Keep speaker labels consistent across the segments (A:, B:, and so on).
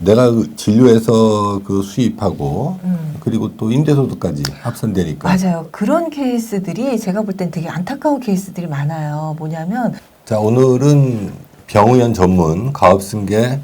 A: 내가 그 진료해서 그 수입하고
B: 음.
A: 그리고 또 임대소득까지 합산되니까
B: 맞아요. 그런 케이스들이 제가 볼 땐 되게 안타까운 케이스들이 많아요. 뭐냐면
A: 자 오늘은 병의원 전문 가업승계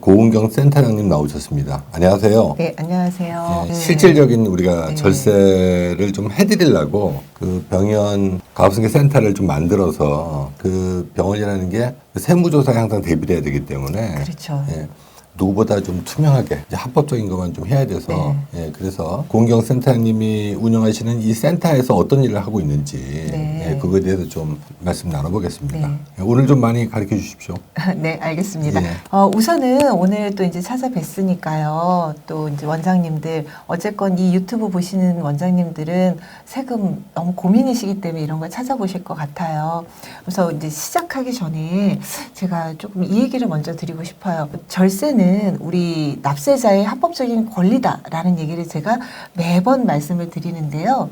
A: 고은경 센터장님 나오셨습니다. 안녕하세요.
B: 네 안녕하세요.
A: 예,
B: 네.
A: 실질적인 우리가
B: 네.
A: 절세를 좀 해드리려고 그 병원 가업승계 센터를 좀 만들어서 그 병원이라는 게 세무조사에 항상 대비를 해야 되기 때문에
B: 그렇죠.
A: 예, 누구보다 좀 투명하게 합법적인 것만 좀 해야 돼서
B: 네.
A: 예, 그래서 고은경 센터님이 운영하시는 이 센터에서 어떤 일을 하고 있는지
B: 네.
A: 예, 그거에 대해서 좀 말씀 나눠보겠습니다.
B: 네.
A: 예, 오늘 좀 많이 가르쳐 주십시오.
B: 네, 알겠습니다.
A: 예.
B: 어, 우선은 오늘 또 이제 찾아뵀으니까요. 또 이제 원장님들, 어쨌건 이 유튜브 보시는 원장님들은 세금 너무 고민이시기 때문에 이런 걸 찾아보실 것 같아요. 그래서 이제 시작하기 전에 제가 조금 이 얘기를 먼저 드리고 싶어요. 절세는 우리 납세자의 합법적인 권리다라는 얘기를 제가 매번 말씀을 드리는데요.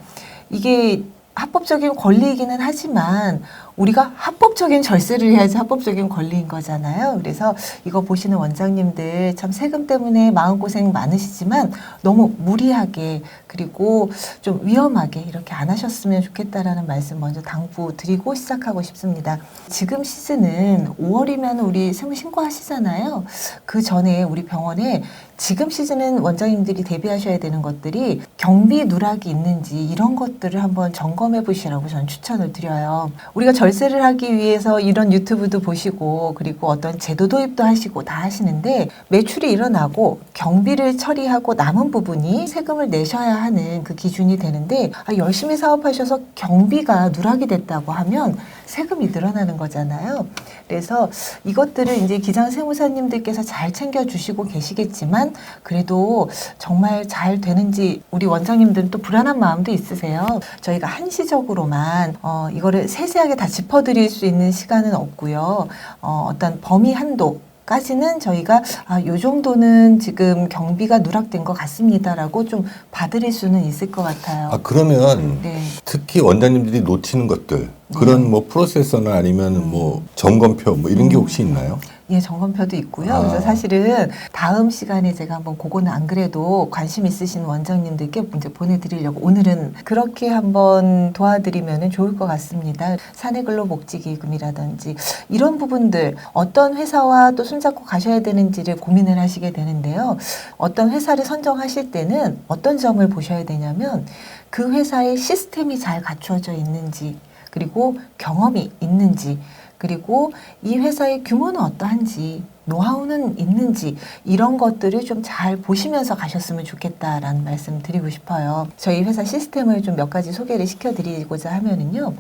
B: 이게 합법적인 권리이기는 하지만 우리가 합법적인 절세를 해야지 합법적인 권리인 거잖아요. 그래서 이거 보시는 원장님들 참 세금 때문에 마음고생 많으시지만 너무 무리하게 그리고 좀 위험하게 이렇게 안 하셨으면 좋겠다라는 말씀 먼저 당부 드리고 시작하고 싶습니다. 지금 시즌은 5월이면 우리 세무 신고하시잖아요. 그 전에 우리 병원에 지금 시즌은 원장님들이 대비하셔야 되는 것들이 경비 누락이 있는지 이런 것들을 한번 점검해 보시라고 저는 추천을 드려요. 우리가 절 세를 하기 위해서 이런 유튜브도 보시고 그리고 어떤 제도 도입도 하시고 다 하시는데 매출이 일어나고 경비를 처리하고 남은 부분이 세금을 내셔야 하는 그 기준이 되는데 아, 열심히 사업하셔서 경비가 누락이 됐다고 하면 세금이 늘어나는 거잖아요. 그래서 이것들을 이제 기장 세무사님들께서 잘 챙겨주시고 계시겠지만 그래도 정말 잘 되는지 우리 원장님들은 또 불안한 마음도 있으세요. 저희가 한시적으로만 어, 이거를 세세하게 다 짚어드릴 수 있는 시간은 없고요. 어, 어떤 범위 한도 까지는 저희가 아, 요 정도는 지금 경비가 누락된 것 같습니다라고 좀 봐드릴 수는 있을 것 같아요.
A: 아 그러면
B: 네.
A: 특히 원장님들이 놓치는 것들 그런 뭐 프로세서나 아니면 뭐 점검표 뭐 이런 게
B: 음.
A: 혹시 있나요?
B: 예, 점검표도 있고요.
A: 아.
B: 그래서 사실은 다음 시간에 제가 한번 그거는 안 그래도 관심 있으신 원장님들께 이제 보내드리려고 오늘은 그렇게 한번 도와드리면 좋을 것 같습니다. 사내 근로 복지기금이라든지 이런 부분들 어떤 회사와 또 손잡고 가셔야 되는지를 고민을 하시게 되는데요. 어떤 회사를 선정하실 때는 어떤 점을 보셔야 되냐면 그 회사의 시스템이 잘 갖추어져 있는지 그리고 경험이 있는지 그리고 이 회사의 규모는 어떠한지 노하우는 있는지 이런 것들을 좀 잘 보시면서 가셨으면 좋겠다라는 말씀 드리고 싶어요. 저희 회사 시스템을 좀 몇 가지 소개를 시켜드리고자 하면은요.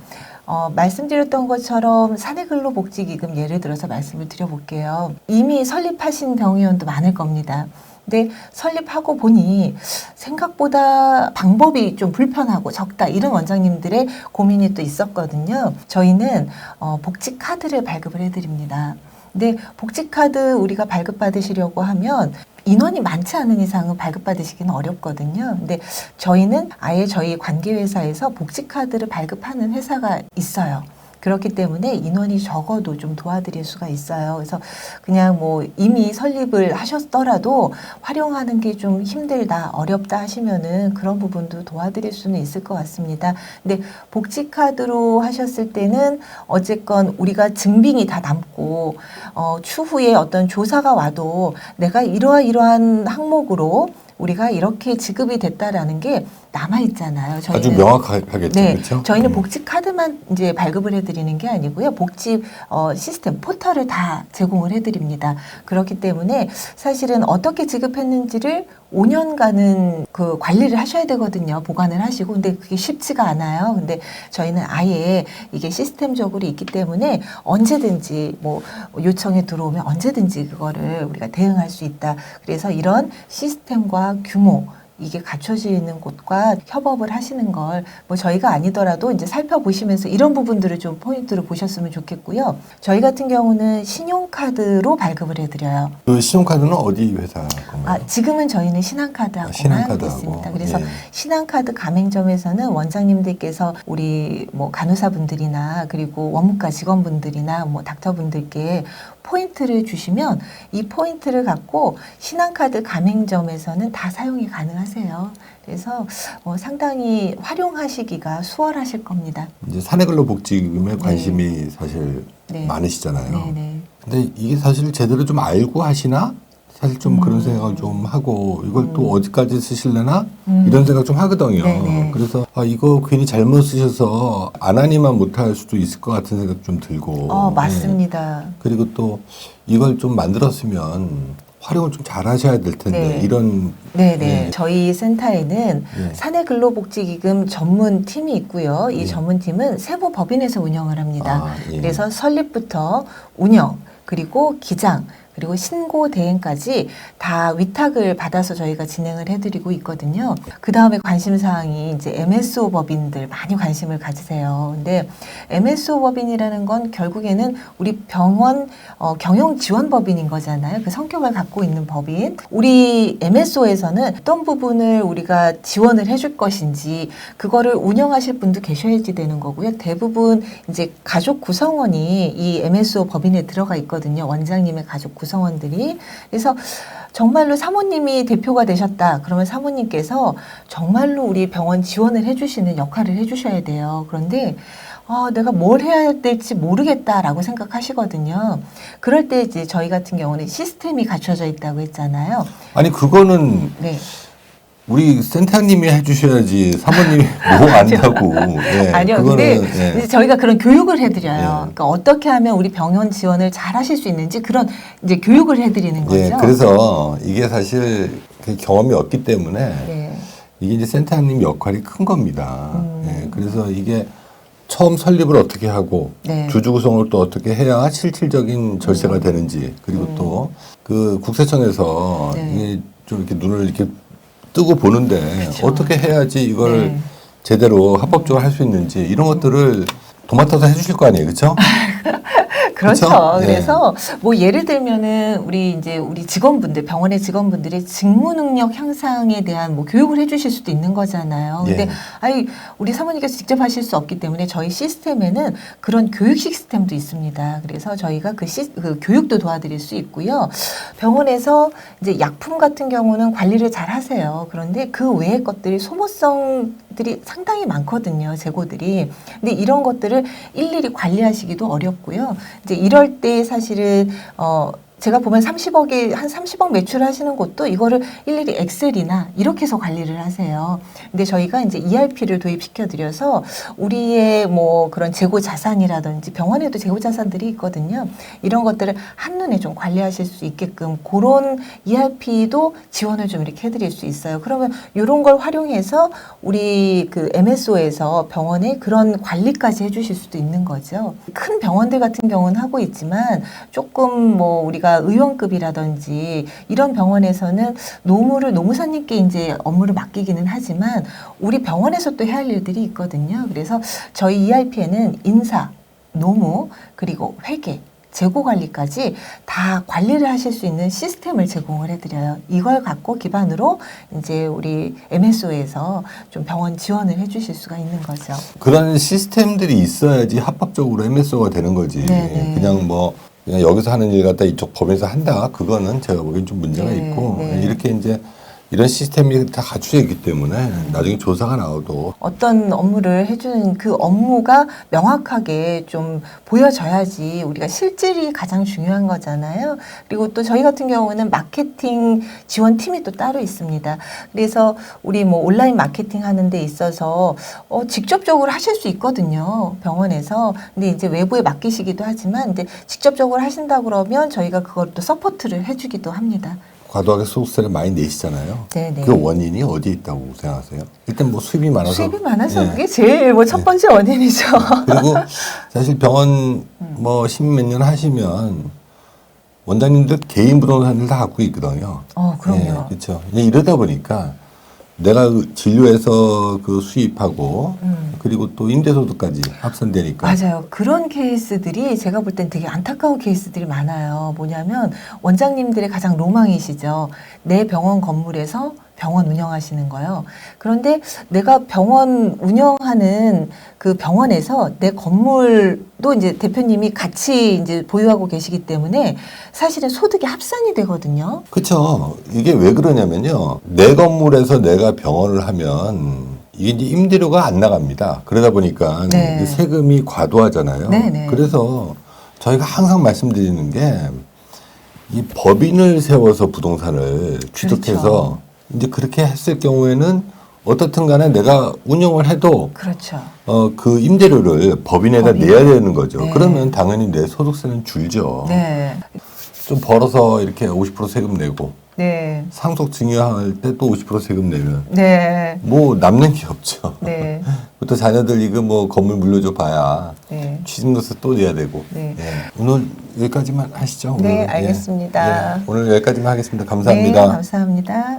B: 어, 말씀드렸던 것처럼 사내근로 복지기금 예를 들어서 말씀을 드려볼게요. 이미 설립하신 병의원도 많을 겁니다. 근데 설립하고 보니 생각보다 방법이 좀 불편하고 적다 이런 원장님들의 고민이 또 있었거든요. 저희는 어, 복지 카드를 발급을 해드립니다. 근데 복지 카드 우리가 발급 받으시려고 하면 인원이 많지 않은 이상은 발급 받으시기는 어렵거든요. 근데 저희는 아예 저희 관계 회사에서 복지 카드를 발급하는 회사가 있어요. 그렇기 때문에 인원이 적어도 좀 도와드릴 수가 있어요. 그래서 그냥 뭐 이미 설립을 하셨더라도 활용하는 게 좀 힘들다, 어렵다 하시면은 그런 부분도 도와드릴 수는 있을 것 같습니다. 근데 복지카드로 하셨을 때는 어쨌건 우리가 증빙이 다 남고 어, 추후에 어떤 조사가 와도 내가 이러한 이러한 항목으로 우리가 이렇게 지급이 됐다라는 게 남아 있잖아요.
A: 아주 명확하겠죠,
B: 네,
A: 그렇죠?
B: 저희는
A: 음.
B: 복지 카드 만 이제 발급을 해드리는 게 아니고요. 복지 어, 시스템 포털을 다 제공을 해드립니다. 그렇기 때문에 사실은 어떻게 지급했는지를 5년간은 그 관리를 하셔야 되거든요. 보관을 하시고. 근데 그게 쉽지가 않아요. 근데 저희는 아예 이게 시스템적으로 있기 때문에 언제든지 뭐 요청이 들어오면 언제든지 그거를 우리가 대응할 수 있다. 그래서 이런 시스템과 규모 이게 갖춰져 있는 곳과 협업을 하시는 걸 뭐 저희가 아니더라도 이제 살펴보시면서 이런 부분들을 좀 포인트로 보셨으면 좋겠고요. 저희 같은 경우는 신용카드로 발급을 해드려요.
A: 그 신용카드는 어디 회사 건가요?
B: 아, 지금은 저희는 신한카드하고만
A: 아, 신한카드하고.
B: 있습니다. 그래서
A: 예.
B: 신한카드 가맹점에서는 원장님들께서 우리 뭐 간호사분들이나 그리고 원무과 직원분들이나 뭐 닥터분들께 포인트를 주시면 이 포인트를 갖고 신한카드 가맹점에서는 다 사용이 가능하 세요. 그래서 어, 상당히 활용하시기가 수월하실 겁니다.
A: 이제 사내근로복지금에 관심이 사실
B: 네.
A: 많으시잖아요.
B: 네 네.
A: 근데 이게 사실 제대로 좀 알고 하시나? 사실 좀
B: 음.
A: 그런 생각을 좀 하고 이걸 또 어디까지 쓰실래나
B: 음.
A: 이런 생각 좀 하거든요.
B: 네네.
A: 그래서 아 이거 괜히 잘못 쓰셔서 안 하니만 못할 수도 있을 것 같은 생각 좀 들고.
B: 어,
A: 예.
B: 맞습니다.
A: 그리고 또 이걸 좀 만들었으면 활용을 좀 잘 하셔야 될 텐데
B: 네.
A: 이런
B: 네네.
A: 예.
B: 저희 센터에는
A: 예.
B: 사내 근로복지기금 전문 팀이 있고요. 이
A: 예.
B: 전문 팀은 세부 법인에서 운영을 합니다.
A: 아, 예.
B: 그래서 설립부터 운영 그리고 기장 그리고 신고 대행까지 다 위탁을 받아서 저희가 진행을 해드리고 있거든요. 그 다음에 관심 사항이 이제 MSO 법인들 많이 관심을 가지세요. 근데 MSO 법인이라는 건 결국에는 우리 병원 어, 경영 지원 법인인 거잖아요. 그 성격을 갖고 있는 법인. 우리 MSO에서는 어떤 부분을 우리가 지원을 해줄 것인지 그거를 운영하실 분도 계셔야지 되는 거고요. 대부분 이제 가족 구성원이 이 MSO 법인에 들어가 있거든요. 원장님의 가족 구성 원들이. 그래서 정말로 사모님이 대표가 되셨다. 그러면 사모님께서 정말로 우리 병원 지원을 해주시는 역할을 해주셔야 돼요. 그런데 아, 내가 뭘 해야 될지 모르겠다라고 생각하시거든요. 그럴 때 이제 저희 같은 경우는 시스템이 갖춰져 있다고 했잖아요.
A: 아니 그거는
B: 네.
A: 우리 센터님이 해주셔야지 사모님이 뭐 안다고. 예,
B: 아니요.
A: 그거는,
B: 근데
A: 예.
B: 이제 저희가 그런 교육을 해드려요.
A: 예.
B: 그러니까 어떻게 하면 우리 병원 지원을 잘 하실 수 있는지 그런 이제 교육을 해드리는 거죠.
A: 예, 그래서 이게 사실 그 경험이 없기 때문에
B: 네.
A: 이게 이제 센터님 역할이 큰 겁니다.
B: 음.
A: 예, 그래서 이게 처음 설립을 어떻게 하고
B: 네.
A: 주주 구성을 또 어떻게 해야 실질적인 절세가 되는지 그리고
B: 음.
A: 또그 국세청에서
B: 네.
A: 이게 좀 이렇게 눈을 이렇게 뜨고 보는데
B: 그쵸.
A: 어떻게 해야지 이걸
B: 네.
A: 제대로 합법적으로 할 수 있는지 이런 것들을 도맡아서 해주실 거 아니에요, 그렇죠?
B: 그렇죠.
A: 예.
B: 그래서 뭐 예를 들면은 우리 이제 우리 직원분들 병원의 직원분들이 직무 능력 향상에 대한 뭐 교육을 해주실 수도 있는 거잖아요. 근데
A: 예.
B: 아이 우리 사모님께서 직접 하실 수 없기 때문에 저희 시스템에는 그런 교육 시스템도 있습니다. 그래서 저희가 그, 시, 그 교육도 도와드릴 수 있고요. 병원에서 이제 약품 같은 경우는 관리를 잘 하세요. 그런데 그 외의 것들이 소모성 들이 상당히 많거든요. 재고들이. 근데 이런 것들을 일일이 관리하시기도 어렵고요. 이제 이럴 때 사실은 어 제가 보면 30억이 한 30억 매출 하시는 곳도 이거를 일일이 엑셀이나 이렇게 해서 관리를 하세요. 근데 저희가 이제 ERP를 도입시켜 드려서 우리의 뭐 그런 재고 자산이라든지 병원에도 재고 자산들이 있거든요. 이런 것들을 한눈에 좀 관리하실 수 있게끔 그런 ERP도 지원을 좀 이렇게 해 드릴 수 있어요. 그러면 이런 걸 활용해서 우리 그 MSO에서 병원에 그런 관리까지 해 주실 수도 있는 거죠. 큰 병원들 같은 경우는 하고 있지만 조금 뭐 우리가 의원급이라든지 이런 병원에서는 노무를 노무사님께 이제 업무를 맡기기는 하지만 우리 병원에서 또 해야 할 일들이 있거든요. 그래서 저희 ERP에는 인사, 노무 그리고 회계 재고 관리까지 다 관리를 하실 수 있는 시스템을 제공을 해드려요. 이걸 갖고 기반으로 이제 우리 MSO에서 좀 병원 지원을 해주실 수가 있는 거죠.
A: 그런 시스템들이 있어야지 합법적으로 MSO가 되는 거지.
B: 네네.
A: 그냥 뭐 그냥 여기서 하는 일 갖다 이쪽 법에서 한다. 그거는 제가 보기엔 좀 문제가
B: 네,
A: 있고
B: 네.
A: 이렇게 이제 이런 시스템이 다 갖춰져 있기 때문에 나중에 조사가 나와도
B: 어떤 업무를 해주는 그 업무가 명확하게 좀 보여져야지 우리가 실질이 가장 중요한 거잖아요. 그리고 또 저희 같은 경우는 마케팅 지원팀이 또 따로 있습니다. 그래서 우리 뭐 온라인 마케팅 하는 데 있어서 어, 직접적으로 하실 수 있거든요. 병원에서. 근데 이제 외부에 맡기시기도 하지만 근데 직접적으로 하신다 그러면 저희가 그걸 또 서포트를 해주기도 합니다.
A: 과도하게 소득세를 많이 내시잖아요.
B: 네네.
A: 그 원인이 어디에 있다고 생각하세요? 일단 뭐 수입이 많아서
B: 수입이 많아서
A: 예.
B: 그게 제일 뭐 첫 번째 원인이죠.
A: 그리고 사실 병원
B: 음.
A: 뭐 십몇 년 하시면 원장님들 개인 부동산을 다 갖고 있거든요.
B: 어, 그럼요.
A: 그렇죠. 이러다 보니까 내가 그 진료해서 그 수입하고
B: 음.
A: 그리고 또 임대소득까지 합산되니까
B: 맞아요. 그런 케이스들이 제가 볼 땐 되게 안타까운 케이스들이 많아요. 뭐냐면 원장님들의 가장 로망이시죠. 내 병원 건물에서 병원 운영하시는 거요. 그런데 내가 병원 운영하는 그 병원에서 내 건물도 이제 대표님이 같이 이제 보유하고 계시기 때문에 사실은 소득이 합산이 되거든요.
A: 그렇죠. 이게 왜 그러냐면요. 내 건물에서 내가 병원을 하면 이게 이제 임대료가 안 나갑니다. 그러다 보니까
B: 네.
A: 세금이 과도하잖아요.
B: 네, 네.
A: 그래서 저희가 항상 말씀드리는 게 이 법인을 세워서 부동산을 취득해서
B: 그렇죠.
A: 이제 그렇게 했을 경우에는 어떻든 간에 내가 운영을 해도
B: 그렇죠.
A: 어, 그 임대료를 법인에다
B: 법인.
A: 내야 되는 거죠.
B: 네.
A: 그러면 당연히 내 소득세는 줄죠.
B: 네.
A: 좀 벌어서 이렇게 50% 세금 내고
B: 네.
A: 상속 증여할 때 또 50% 세금 내면
B: 네.
A: 뭐 남는 게 없죠.
B: 네.
A: 또 자녀들 이거 뭐 건물 물려줘 봐야
B: 네.
A: 취직로서 또 내야 되고.
B: 네.
A: 예. 오늘 여기까지만 하시죠.
B: 네,
A: 오늘은. 예.
B: 알겠습니다.
A: 예. 오늘 여기까지만 하겠습니다. 감사합니다.
B: 네, 감사합니다.